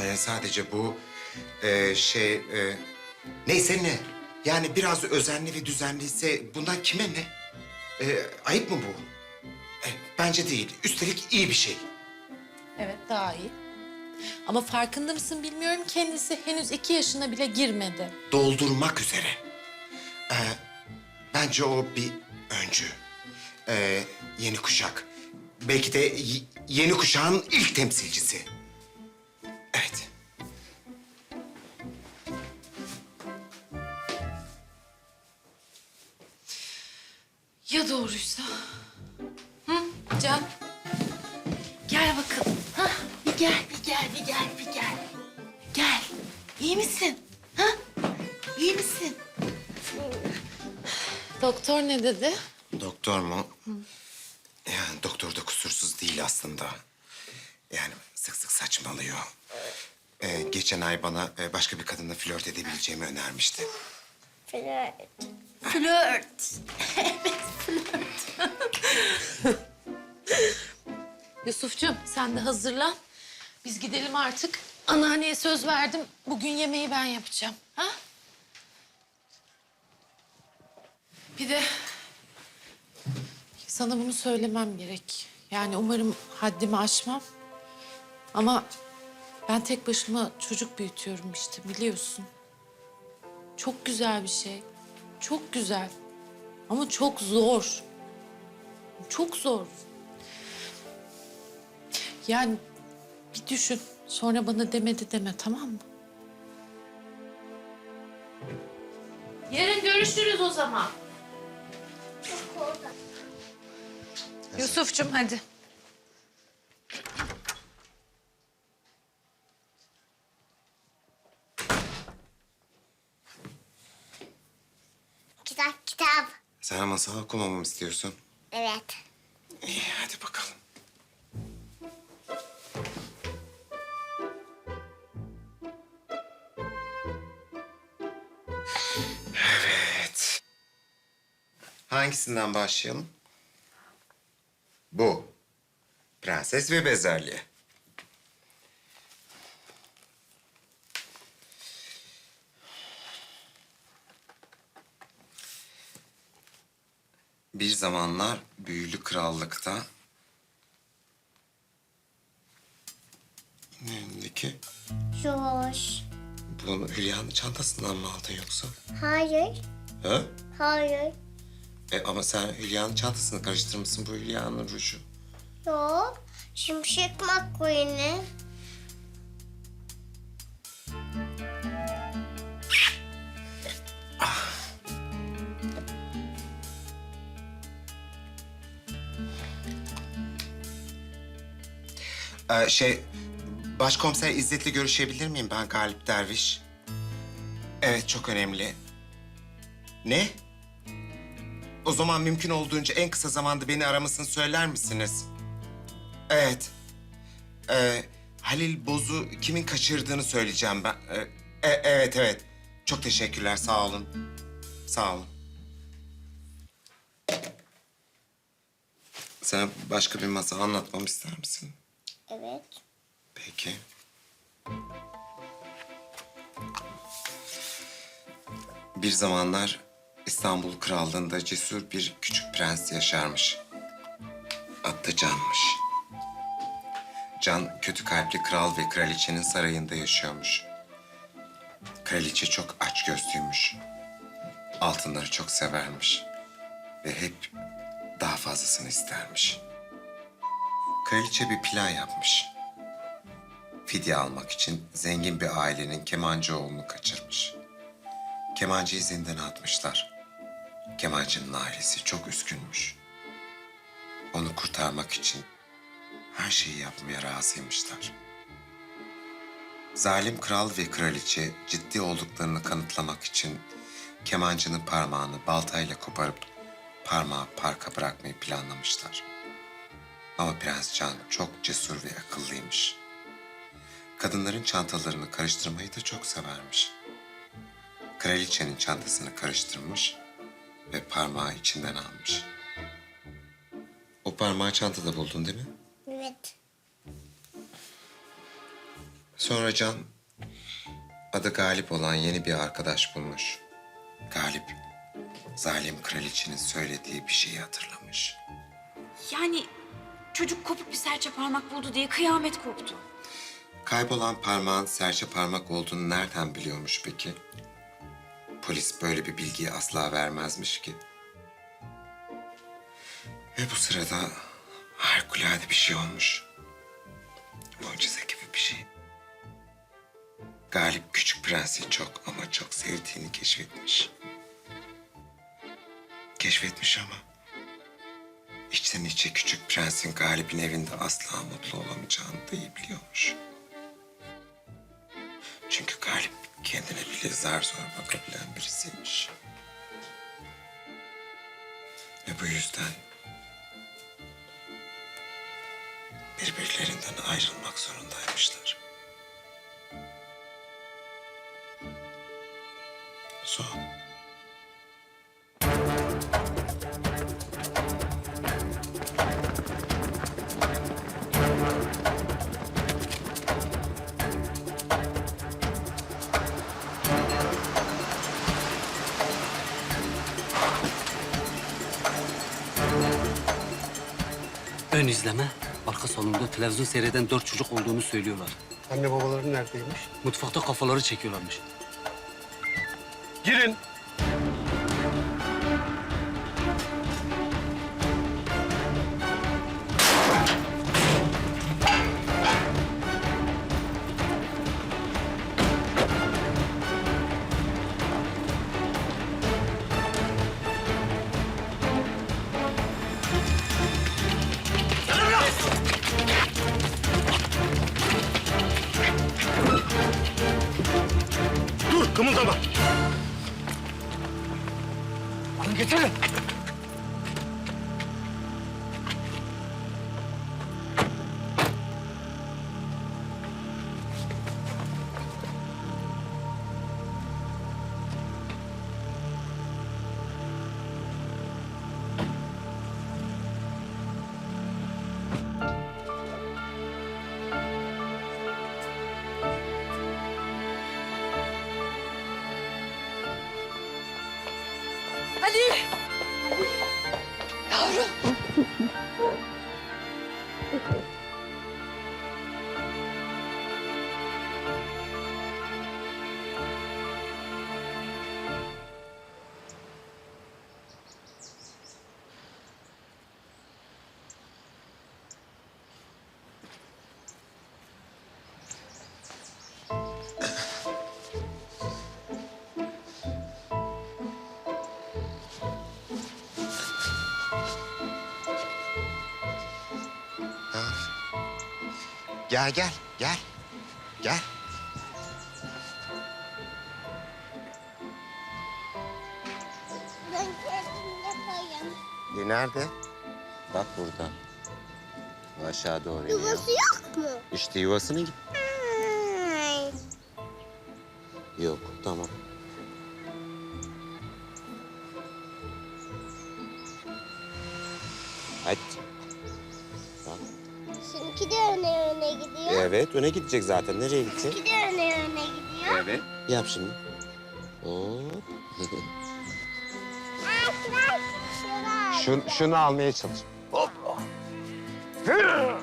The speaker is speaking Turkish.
Ee, sadece bu e, şey e, neyse ne. Yani biraz özenli ve düzenliyse bundan kime ne? Ee, ayıp mı bu? E, bence değil. Üstelik iyi bir şey. Evet daha iyi. Ama farkında mısın bilmiyorum kendisi henüz iki yaşına bile girmedi. Doldurmak üzere. Ee, bence o bir öncü. Ee, yeni kuşak. Belki de y- yeni kuşağın ilk temsilcisi. Ya doğruysa? Hı Can? Gel bakalım. Ha, bir gel, bir gel, bir gel, bir gel. Gel. İyi misin? Ha? İyi misin? Doktor ne dedi? Doktor mu? Yani doktor da kusursuz değil aslında. Yani sık sık saçmalıyor. Ee, geçen ay bana e, başka bir kadınla flört edebileceğimi önermişti. Flört. Flört. sen de hazırlan. Biz gidelim artık. Anneanneye söz verdim. Bugün yemeği ben yapacağım. Ha? Bir de sana bunu söylemem gerek. Yani umarım haddimi aşmam. Ama ben tek başıma çocuk büyütüyorum işte biliyorsun. Çok güzel bir şey. Çok güzel. Ama çok zor. Çok zor. Yani bir düşün. Sonra bana demedi deme tamam mı? Yarın görüşürüz o zaman. Yusuf'cum hadi. Kitap kitap. Sen masal okumamı istiyorsun. Evet. Evet. Hangisinden başlayalım? Bu. Prenses ve bezelye. Bir zamanlar büyülü krallıkta... bunu Hülya'nın çantasından mı aldın yoksa? Hayır. Ha? Hayır. E, ama sen Hülya'nın çantasını karıştırmışsın bu Hülya'nın ruju. Yok. Şimşek McQueen'i. Ee, şey, Başkomiser İzzet'le görüşebilir miyim ben Galip Derviş? Evet, çok önemli. Ne? O zaman mümkün olduğunca en kısa zamanda beni aramasını söyler misiniz? Evet. Ee, Halil Boz'u kimin kaçırdığını söyleyeceğim ben. Ee, e- evet, evet. Çok teşekkürler, sağ olun. Sağ olun. Sen başka bir masal anlatmamı ister misin? Evet. Peki. Bir zamanlar İstanbul Krallığı'nda cesur bir küçük prens yaşarmış. Adı Can'mış. Can kötü kalpli kral ve kraliçenin sarayında yaşıyormuş. Kraliçe çok açgözlüymüş. Altınları çok severmiş. Ve hep daha fazlasını istermiş. Kraliçe bir plan yapmış. Fidye almak için zengin bir ailenin kemancı oğlunu kaçırmış. Kemancıyı zindana atmışlar. Kemancının ailesi çok üzgünmüş. Onu kurtarmak için her şeyi yapmaya razıymışlar. Zalim kral ve kraliçe ciddi olduklarını kanıtlamak için kemancının parmağını baltayla koparıp parmağı parka bırakmayı planlamışlar. Ama Prens Can çok cesur ve akıllıymış. Kadınların çantalarını karıştırmayı da çok severmiş. Kraliçenin çantasını karıştırmış ve parmağı içinden almış. O parmağı çantada buldun değil mi? Evet. Sonra Can adı Galip olan yeni bir arkadaş bulmuş. Galip, zalim kraliçenin söylediği bir şeyi hatırlamış. Yani çocuk kopuk bir serçe parmak buldu diye kıyamet koptu. Kaybolan parmağın serçe parmak olduğunu nereden biliyormuş peki? Polis böyle bir bilgiyi asla vermezmiş ki. Ve bu sırada harikulade bir şey olmuş. Mucize gibi bir şey. Galip küçük prensi çok ama çok sevdiğini keşfetmiş. Keşfetmiş ama içten içe küçük prensin Galip'in evinde asla mutlu olamayacağını da iyi biliyormuş. Çünkü Galip kendine bile zar zor bakabilen birisiymiş. Ve bu yüzden birbirlerinden ayrılmak zorundaymışlar. Son. İzleme, arka salonda televizyon seyreden dört çocuk olduğunu söylüyorlar. Anne babaları neredeymiş? Mutfakta kafaları çekiyorlarmış. Girin. Kımıldama. Alın getirin. Ali! Yavrum! Gel gel gel. Gel. Ben kendim yaparım. E nerede? Bak burada. Aşağı doğru iniyor. Yuvası yok mu? İşte yuvasına git. Ay. Yok tamam. Hadi. De öne öne gidiyor. Evet öne gidecek zaten. Nereye gidecek? De öne öne gidiyor. Evet. Yap şimdi. Hop. Şun, şunu almaya çalış. Hop. Hı. Hı.